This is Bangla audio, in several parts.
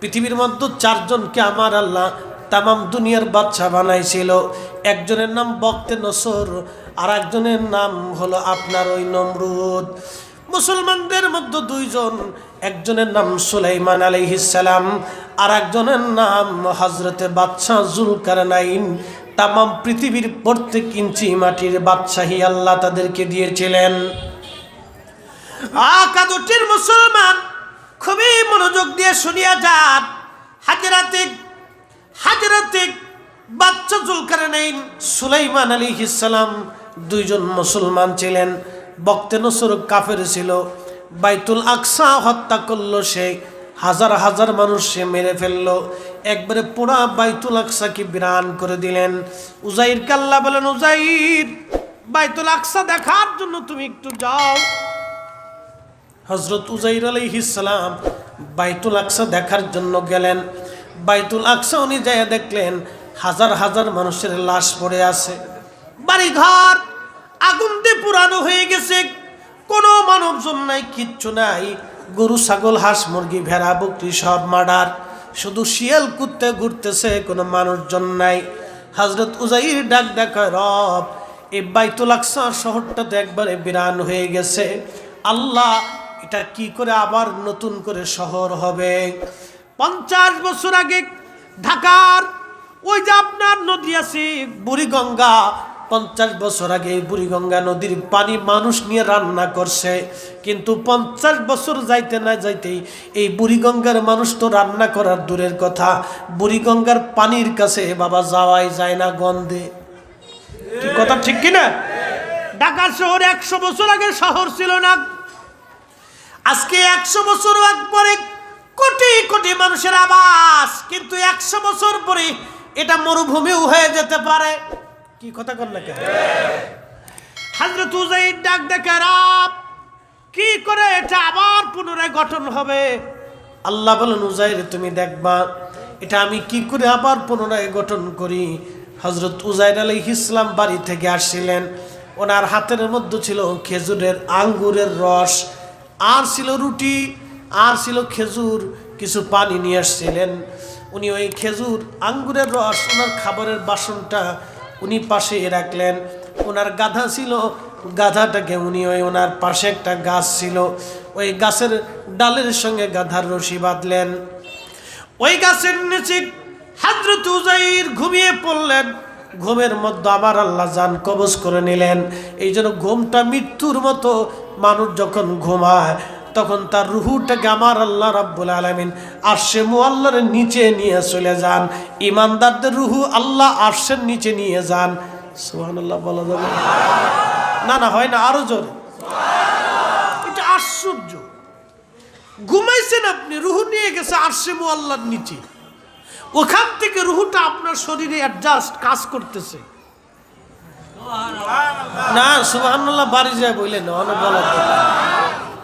পৃথিবীর মধ্যে চারজনকে আমার আল্লাহ তামাম দুনিয়ার বাচ্চা বানাইছিল। একজনের নাম বক্তে নসর আর একজনের নাম হলো আপনার ওই নমরুদ। মুসলমানদের মধ্যে দুইজন, একজনের নাম সুলাইমান আলাইহিসালাম আর একজনের নাম হজরতে বাদশাহ জুলকারনাইন। তামাম পৃথিবীর প্রত্যেক ইঞ্চি মাটির বাদশাহী আল্লাহ তাদেরকে দিয়েছিলেন। আকাদুটির মুসলমান খুবই মনোযোগ দিয়ে শুনিয়া যান। হাজরাতে হাজরাতে বাচ্চা জুলকারনাইন সুলাইমান আলী ইসলাম দুইজন মুসলমান ছিলেন। বক্তে নসর কাফের ছিল। বাইতুল আকসা হত্যা করল সে। হাজার হাজার মানুষ সে মেরে ফেলল। একবারে পুরা বাইতুল আকসাকে বিরান করে দিলেন। উজাইর কাল্লা বলেন, উজাইর, বাইতুল আকসা দেখার জন্য তুমি একটু যাও। হজরত উজাইর আলাইহিসালাম বাইতুল আকসা দেখার জন্য গেলেন। বাইতুল আকসা উনি যাইয়া দেখলেন, হাজার হাজার মানুষের লাশ পড়ে আছে। বাড়িঘর আগুন দিয়ে পুরানো হয়ে গেছে। কোনো মানবজন নাই, কিচ্ছু নাই। গরু, ছাগল, হাঁস, মুরগি, ভেড়া, বকরি সব মার্ডার। শুধু শিয়াল কুত্তে ঘুরতেছে, কোনো মানুষজন নাই। হজরত উজাইর ডাক দেখায়, রব, এই বাইতুল আকসা শহরটা তো একবারে বিরান হয়ে গেছে। আল্লাহ এটা কি করে আবার নতুন করে শহর হবে? পঞ্চাশ বছর আগে ঢাকার ওই যে আপনার নদী আছে বুড়িগঙ্গা, পঞ্চাশ বছর আগে বুড়িগঙ্গা নদীর পানি মানুষ নিয়ে রান্না করছে। কিন্তু পঞ্চাশ বছর যাইতে না যাইতেই এই বুড়িগঙ্গার মানুষ তো রান্না করার দূরের কথা। বুড়িগঙ্গার পানির কাছে বাবা যাওয়াই যায় না গন্ধে। কথা, ঠিক কিনা? ঢাকা শহর একশো বছর আগে শহর ছিল না আজকে একশো বছর পরে কোটি কোটি মানুষের আবাস, কিন্তু একশো বছর পরে এটা মরুভূমিও হয়ে যেতে পারে। কি কথা কর না কেন? হাজরত ডাক দেখে, রাব, কি করে এটা আবার পুনরায় গঠন হবে? আল্লাহ বলেন উজাইর তুমি দেখবা, এটা আমি কি করে আবার পুনরায় গঠন করি? হজরত উজাইর আলী ইসলাম বাড়ি থেকে আসছিলেন। ওনার হাতের মধ্যে ছিল খেজুরের আঙ্গুরের রস আর ছিল রুটি, আর ছিল খেজুর, কিছু পানি নিয়ে আসছিলেন। উনি ওই খেজুর আঙ্গুরের রস, ওনার খাবারের বাসনটা উনি পাশে রাখলেন। ওনার গাধা ছিল, গাধাটাকে উনি ওই ওনার পাশে একটা গাছ ছিল, ওই গাছের ডালের সঙ্গে গাধার রশি বাঁধলেন। ওই গাছের নিচে হাজরত উজাইর ঘুমিয়ে পড়লেন। ঘুমের মধ্যে আমার আল্লাহ জান কবজ করে নিলেন। এই জন্য ঘুমটা মৃত্যুর মতো মানুষ যখন ঘুমায়, তখন তার রুহুটাকে আমার আল্লাহ রাব্বুল আলমিন আরশে মুআল্লার নিচে নিয়ে চলে যান। ইমানদারদের রুহু আল্লাহ আরশের নিচে নিয়ে যান। সুহান আল্লাহ বলা যাবে না না, হয় না, আরও জোরে। এটা আশ্চর্য। ঘুমাইছেন আপনি, রুহু নিয়ে গেছে আরশে মুআল্লার নিচে। ওখান থেকে রুহুটা আপনার শরীরে অ্যাডজাস্ট কাজ করতেছে। না সুবহানাল্লাহ বাড়ি যায় বললেন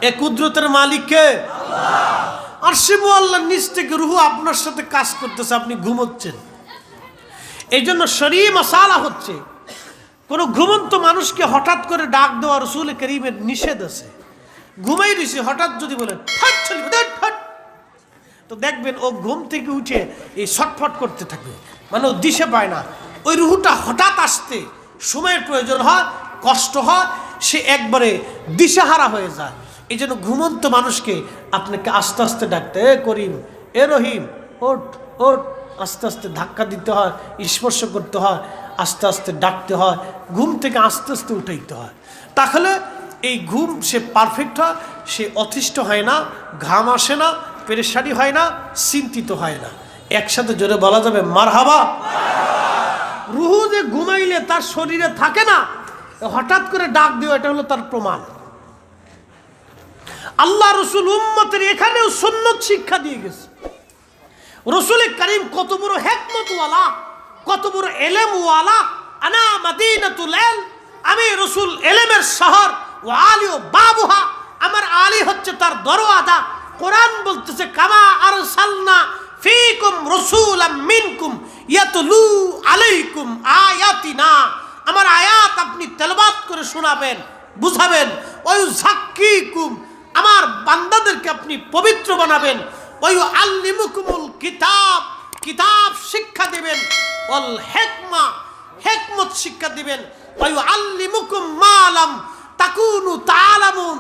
এ কুদরতের মালিককে আর শিবু আল্লাহ নিচ থেকে রুহু আপনার সাথে কাজ করতেছে আপনি ঘুমোচ্ছেন। এই জন্য শরীর মশালা হচ্ছে। কোনো ঘুমন্ত মানুষকে হঠাৎ করে ডাক দেওয়া রসুল করিমের নিষেধ আছে। ঘুমাই দিছে হঠাৎ যদি বলে ঠাট চলি ঠাট তো দেখবেন ও ঘুম থেকে উঠে এই ছটফট করতে থাকবে। মানে ও দিশে পায় না। ওই রুহুটা হঠাৎ আসতে সময়ের প্রয়োজন হয়, কষ্ট হয়, সে একবারে দিশাহারা হয়ে যায়। এই জন্য ঘুমন্ত মানুষকে আপনাকে আস্তে আস্তে ডাকতে, এ করিম, এ রহিম ওট ওট আস্তে আস্তে ধাক্কা দিতে হয়, স্পর্শ করতে হয়, আস্তে আস্তে ডাকতে হয়, ঘুম থেকে আস্তে আস্তে উঠাইতে হয়। তাহলে এই ঘুম সে পারফেক্ট হয়, সে অতিষ্ঠ হয় না, ঘাম আসে না পেরেশানি হয় না, চিন্তিত হয় না। একসাথে জোরে বলা যাবে মার হাবা রুহু যে ঘুমাইলে তার শরীরে থাকে না, হঠাৎ করে ডাক দিও এটা হলো তার প্রমাণ। আল্লাহ রসুল উম্মতের এখানেও সুন্নত শিক্ষা দিয়ে গেছে। রসুল করিম কত বড় হেকমতওয়ালা, কত বড় এলেমওয়ালা। আনা মাদিনাতুল এল, আমি রসুল এলেমের শহর ও আলী ও বাবুহা, আমার আলী হচ্ছে তার দরওয়াজা। কোরআন বলতেছে, কামা আর সালনা ফিকুম রসুলাম মিনকুম ইয়াতলু আলাইকুম আয়াতিনা। আমার আয়াত আপনি তেলবাত করে শোনাবেন, বুঝাবেন। ওই সাক্ষীকুম আমার বান্দাদেরকে আপনি পবিত্র বানাবেন। ওই আল্লিমুকুমুল কিতাব কিতাব শিক্ষা দেবেন। অল হেকমা, হেকমত শিক্ষা দিবেন। ওই আল্লিমুকুম মালাম, তাকুনু তালামুন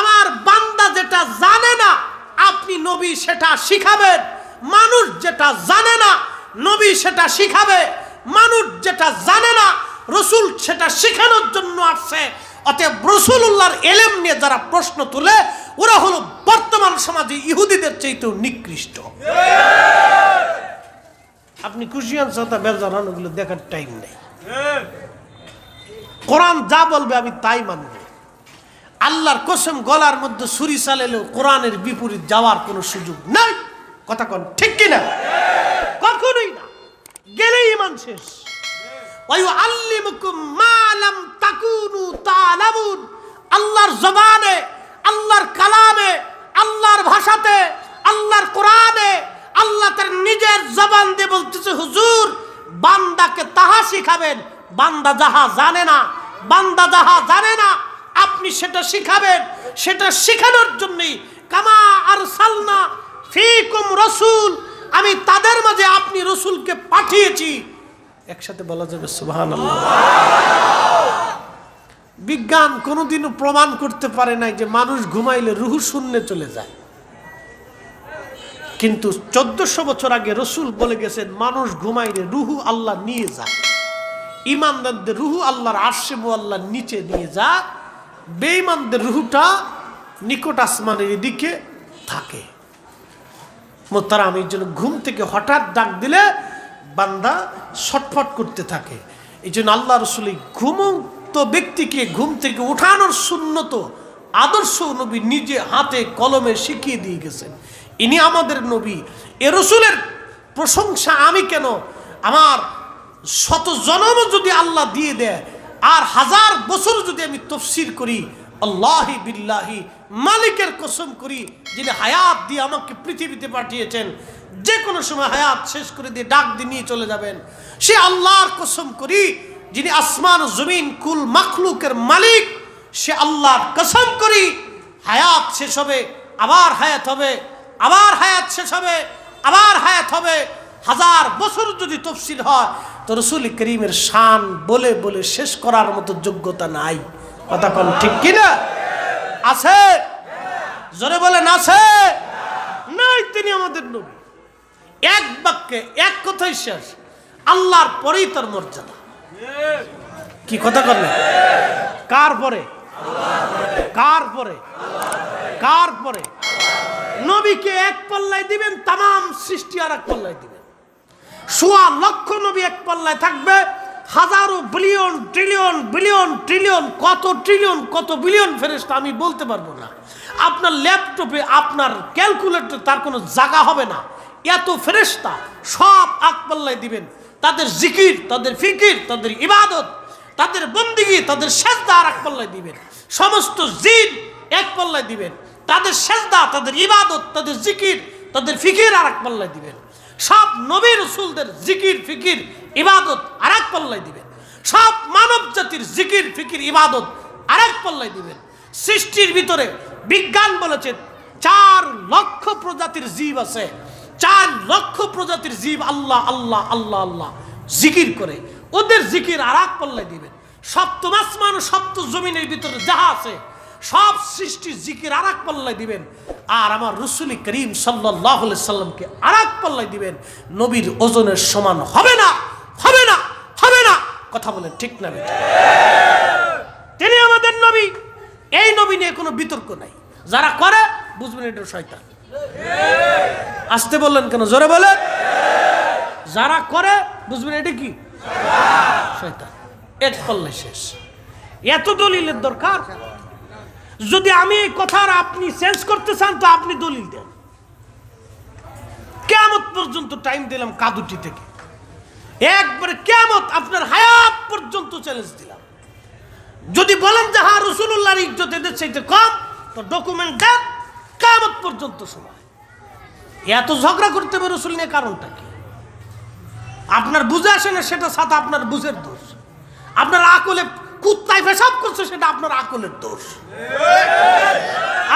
আমার বান্দা যেটা জানে না আপনি নবী সেটা শিখাবেন মানুষ যেটা জানে না নবী সেটা শিখাবে মানুষ যেটা জানে না রসুল সেটা শেখানোর জন্য আসছে। অতএব রসুল্লাহর এলেম নিয়ে যারা প্রশ্ন তুলে ওরা হলো বর্তমান সমাজে ইহুদিদের চাইতেও নিকৃষ্ট। আপনি তা বেজার ওগুলো দেখার টাইম নেই। কোরআন যা বলবে আমি তাই মানব। আল্লাহর কসম গলার মধ্যে ছুরি চালালেও কোরআনের বিপরীত যাওয়ার কোনো সুযোগ নাই। কথা কন, ঠিক কিনা? কখনোই না। গেলেই ইমান শেষ। আল্লাহর জবানে, আল্লাহর কালামে, আল্লাহর ভাষাতে, আল্লাহর কোরআনে, আল্লাহ তার নিজের জবান দিয়ে বলতেছে, হুজুর, বান্দাকে তাহা শিখাবেন। বান্দা যাহা জানে না, বান্দা যাহা জানে না আপনি সেটা শিখাবেন, সেটা শেখানোর জন্যই। কামা আর সালনা ফিকুম রসুল, আমি তাদের মাঝে আপনি রসুলকে পাঠিয়েছি। একসাথে বলা যাবে সুবহান বিজ্ঞান কোনোদিনও প্রমাণ করতে পারে নাই যে মানুষ ঘুমাইলে রুহু শূন্যে চলে যায়। কিন্তু চোদ্দশো বছর আগে রসুল বলে গেছেন, মানুষ ঘুমাইলে রুহু আল্লাহ নিয়ে যায়। ইমানদারদের রুহু আল্লাহর আশে আল্লাহ নিচে নিয়ে যা বেঈমানদের রুহুটা নিকট আসমানের দিকে থাকে। মোতারা আমি জন্য ঘুম থেকে হঠাৎ ডাক দিলে বান্দা ছটফট করতে থাকে। এই জন্য আল্লাহ রসুল ঘুমন্ত ব্যক্তিকে ঘুম থেকে উঠানোর শূন্যত আদর্শ নবী নিজে হাতে কলমে শিখিয়ে দিয়ে গেছেন। ইনি আমাদের নবী। এ রসুলের প্রশংসা আমি কেন? আমার শত জনম যদি আল্লাহ দিয়ে দেয় আর হাজার বছর যদি আমি তফসির করি, আল্লাহি বিল্লাহি, মালিকের কসম করি, যিনি হায়াত দিয়ে আমাকে পৃথিবীতে পাঠিয়েছেন, যে কোনো সময় হায়াত শেষ করে দিয়ে ডাক দিয়ে নিয়ে চলে যাবেন। সে আল্লাহর কসম করি, যিনি আসমান জমিন, কুল মাখলুকের মালিক, সে আল্লাহর কসম করি, হায়াত শেষ হবে, আবার হায়াত হবে, আবার হায়াত শেষ হবে, আবার হায়াত হবে। হাজার বছর যদি তফসিল হয়, তো রসুল করিমের শান বলে বলে শেষ করার মতো যোগ্যতা নাই। কথা কোন ঠিক কিনা? আছে? জোরে বলেন, আছে? নাই তিনি আমাদের নবী। এক বাক্যে এক কথাই শেষ। আল্লাহর পরেই তার মর্যাদা। কি কথা করলেন কার পরে? কার পরে? কার পরে? নবীকে এক পাল্লায় দিবেন তাম সৃষ্টি আর এক পাল্লায় দিবেন। সোয়া লক্ষ নবী এক পাল্লায় থাকবে। হাজারো বিলিয়ন ট্রিলিয়ন বিলিয়ন ট্রিলিয়ন কত ট্রিলিয়ন কত বিলিয়ন ফেরেস্তা আমি বলতে পারব না। আপনার ল্যাপটপে, আপনার ক্যালকুলেটর তার কোনো জায়গা হবে না। এত ফেরেস্তা সব আক পাল্লায় দিবেন। তাদের জিকির, তাদের ফিকির, তাদের ইবাদত, তাদের বন্দিগি, তাদের সেজদা আর এক পাল্লায় দিবেন। সমস্ত জিন এক পাল্লায় দিবেন। তাদের সেজদা, তাদের ইবাদত, তাদের জিকির, তাদের ফিকির আর এক পাল্লায় দিবেন। সব নবী রসুলদের জিকির, ফিকির, ইবাদত আর এক পাল্লায় দিবেন। সব মানব জাতির জিকির, ফিকির, ইবাদত আর এক পাল্লায় দিবেন। সৃষ্টির ভিতরে বিজ্ঞান বলেছে, চার লক্ষ প্রজাতির জীব আছে। চার লক্ষ প্রজাতির জীব আল্লাহ আল্লাহ আল্লাহ আল্লাহ জিকির করে। ওদের জিকির আর এক পাল্লায় দিবেন। সপ্তম আসমান সপ্ত জমিনের ভিতরে যাহা আছে সব সৃষ্টি জিকির আর এক পাল্লায় দিবেন। আর আমার রসুলি করিম সাল্লাহ সাল্লামকে আর এক পাল্লায় দিবেন, নবীর ওজনের সমান হবে না হবে না হবে না। কথা বলেন ঠিক না তিনি আমাদের নবী। এই নবী নিয়ে কোনো বিতর্ক নাই। যারা করে, বুঝবেন এটা শয়তান। আসতে বললেন কেন? জোরে বলেন। যারা করে, বুঝবেন এটা কি? শয়তান। এক পাল্লাই শেষ। এত দলিলের দরকার? যদি আমি এই কথার আপনি চেঞ্জ করতে চান, তো আপনি দলিল দেন। কেমত পর্যন্ত টাইম দিলাম কাদুটি থেকে। একবারে কেমত আপনার হায়াত পর্যন্ত চ্যালেঞ্জ দিলাম। যদি বলেন যে হ্যাঁ রসুল্লাহর ইজ্জত এদের চাইতে কম তো ডকুমেন্ট দেন কেমত পর্যন্ত সময়। এত ঝগড়া করতে হবে রসুল নিয়ে কারণটা কি? আপনার বুঝে আসে না, সেটা সাথে আপনার বুঝের দোষ। আপনার আকলে কুত্তায় পেশাব করছে, সেটা আপনার আকলের দোষ।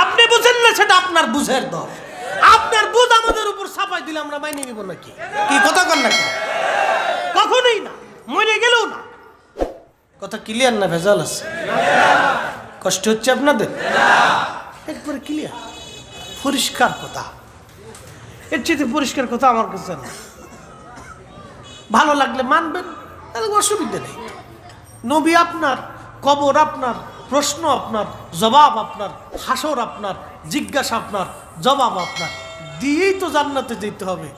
আপনি বুঝেন না, সেটা আপনার বুঝের দোষ। আপনার বুঝ আমাদের উপর ছাপাই দিলে আমরা মাইনে নিব নাকি? কি কথা কর নাকি? কখন মরে গেলেও না। কথা ক্লিয়ার না ভেজাল আছে? কষ্ট হচ্ছে আপনাদের? একবারে ক্লিয়ার পরিষ্কার কথা। এর চেয়ে পরিষ্কার কথা আমার কাছে না। ভালো লাগলে মানবেন, তাহলে অসুবিধা নেই। নবী আপনার কবর আপনার প্রশ্ন আপনার জবাব আপনার হাসর আপনার জিজ্ঞাসা আপনার জবাব আপনার। দিয়েই তো জান্নাতে যেতে হবে।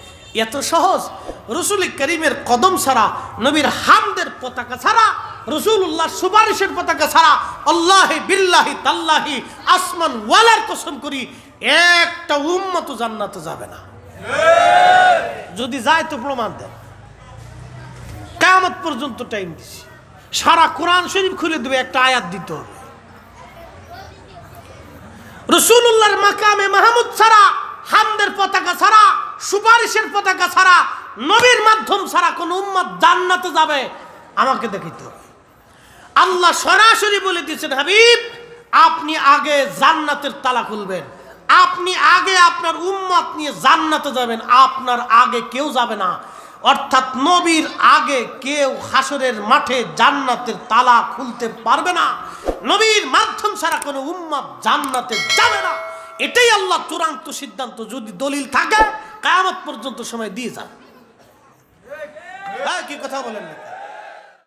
এত সহজ। রসুল করিমের কদম ছাড়া নবীর হামদের পতাকা ছাড়া রসুল্লাহ সুপারিশের পতাকা ছাড়া আল্লাহ বিল্লাহি তাল্লাহি আসমান ওয়ালার কসম করি একটা উম্মত জান্নাতে যাবে না। যদি যায় তো প্রমাণ দেন। কেমত পর্যন্ত টাইম দিছি। সারা কোরআন শরীফ খুলে দেবে, একটা আয়াত দিতে রসুল্লাহর মাকামে মাহমুদ ছাড়া, হামদের পতাকা ছাড়া, সুপারিশের পতাকা ছাড়া, নবীর মাধ্যম ছাড়া কোন উম্মত জান্নাতে যাবে, আমাকে দেখিতে আল্লাহ সরাসরি বলে দিয়েছেন, হাবিব, আপনি আগে জান্নাতের তালা খুলবেন। আপনি আগে আপনার উম্মত নিয়ে জান্নাতে যাবেন, আপনার আগে কেউ যাবে না। অর্থাৎ নবীর আগে কেউ হাসরের মাঠে জান্নাতের তালা খুলতে পারবে না। নবীর মাধ্যম ছাড়া কোনো উম্মাদ জান্নাতে যাবে না। এটাই আল্লাহ চূড়ান্ত সিদ্ধান্ত। যদি দলিল থাকে, কায়ামত পর্যন্ত সময় দিয়ে যান হ্যাঁ কি কথা বলেন না?